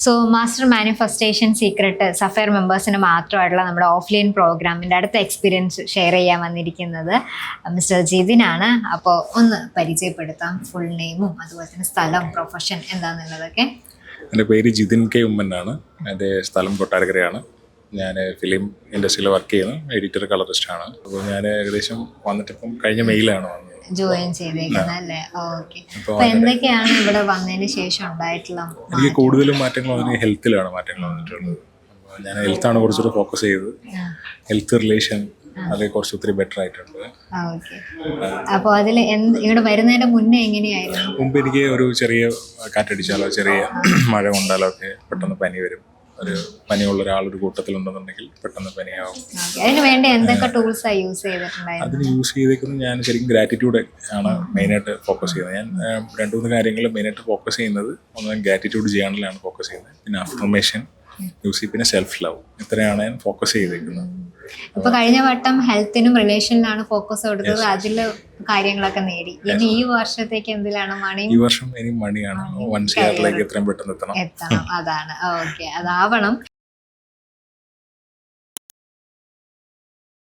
So master manifestation secret sapphire മെമ്പേഴ്സിന് മാത്രമായിട്ടുള്ള നമ്മുടെ offline പ്രോഗ്രാമിന്റെ അടുത്ത എക്സ്പീരിയൻസ് ഷെയർ ചെയ്യാൻ വന്നിരിക്കുന്നത് മിസ്റ്റർ ജിതിനാണ് അപ്പോൾ ഒന്ന് പരിചയപ്പെടുത്താം ഫുൾ നെയിമും അതുപോലെ തന്നെ സ്ഥലം പ്രൊഫഷൻ എന്താണെന്നുള്ളതൊക്കെ എന്റെ പേര് ജിതിൻ കെ ഉമ്മനാണ് എന്റെ സ്ഥലം കൊട്ടാരക്കരയാണ്. ഞാൻ ഫിലിം ഇൻഡസ്ട്രിയിൽ വർക്ക് ചെയ്യുന്നു. എഡിറ്റർ കളറിസ്റ്റാണ് അപ്പോൾ ഞാൻ ഏകദേശം വന്നിട്ടിപ്പം കഴിഞ്ഞ മെയിലാണ് വന്നത്. ജോയിൻ ചെയ്തേക്കുന്നത് അല്ലേ? ഓക്കെ അപ്പൊ എന്തൊക്കെയാണ് ഇവിടെ വന്നതിന് ശേഷം ഉണ്ടായിട്ടുള്ള എനിക്ക് കൂടുതലും മാറ്റങ്ങൾ വന്നത് ഹെൽത്തിലാണ് മാറ്റങ്ങൾ വന്നിട്ടുള്ളത്. ഞാൻ ഹെൽത്താണ് കുറച്ചുകൂടി ഫോക്കസ് ചെയ്തത്. ഹെൽത്ത് റിലേഷൻ അതെ കുറച്ച് ഒത്തിരി ബെറ്റർ ആയിട്ടുണ്ട്. അപ്പോൾ അതിൽ ഇവിടെ വരുന്നതിന്റെ മുന്നേ എങ്ങനെയായിരുന്നു? മുമ്പ് എനിക്ക് ഒരു ചെറിയ കാറ്റടിച്ചാലോ ചെറിയ മഴ കൊണ്ടാലോ ഒക്കെ പെട്ടെന്ന് പനി വരും. ഒരു പനിയുള്ള ഒരാൾ ഒരു കൂട്ടത്തിലുണ്ടെന്നുണ്ടെങ്കിൽ പെട്ടെന്ന് പനിയാവും. അതിന് വേണ്ടി എന്തൊക്കെ ടൂൾസാണ് യൂസ് ചെയ്തിട്ടുണ്ടായിരുന്നു അതിന് യൂസ് ചെയ്തേക്കുന്നത് ഞാൻ ശരിക്കും ഗ്രാറ്റിറ്റ്യൂഡ് ആണ് മെയിനായിട്ട് ഫോക്കസ് ചെയ്യുന്നത്. ഞാൻ രണ്ടു രണ്ട് മൂന്ന് കാര്യങ്ങൾ മെയിനായിട്ട് ഫോക്കസ് ചെയ്യുന്നത് ഒന്ന് ഗ്രാറ്റിറ്റ്യൂഡ് ചെയ്യാനിലാണ് ഫോക്കസ് ചെയ്യുന്നത്. പിന്നെ അഫർമേഷൻ യൂസ് ചെയ്യും പിന്നെ സെൽഫ് ലവ് ഇത്രയാണ് ഞാൻ ഫോക്കസ് ചെയ്തേക്കുന്നത്. ഇപ്പൊ കഴിഞ്ഞ വട്ടം ഹെൽത്തിനും റിലേഷനിലാണ് ഫോക്കസ് കൊടുത്തത് അതിൽ കാര്യങ്ങളൊക്കെ നേടി. ഇനി ഈ വർഷത്തേക്ക് എന്തിലാണ് മണി? ഈ വർഷം ഇനി മണിയാണ്. വൺ സിയറിലേക്ക് എത്രയും പെട്ടെന്ന് എത്തണം. എത്തണം. അതാണ്. ഓക്കെ. അതാവണം.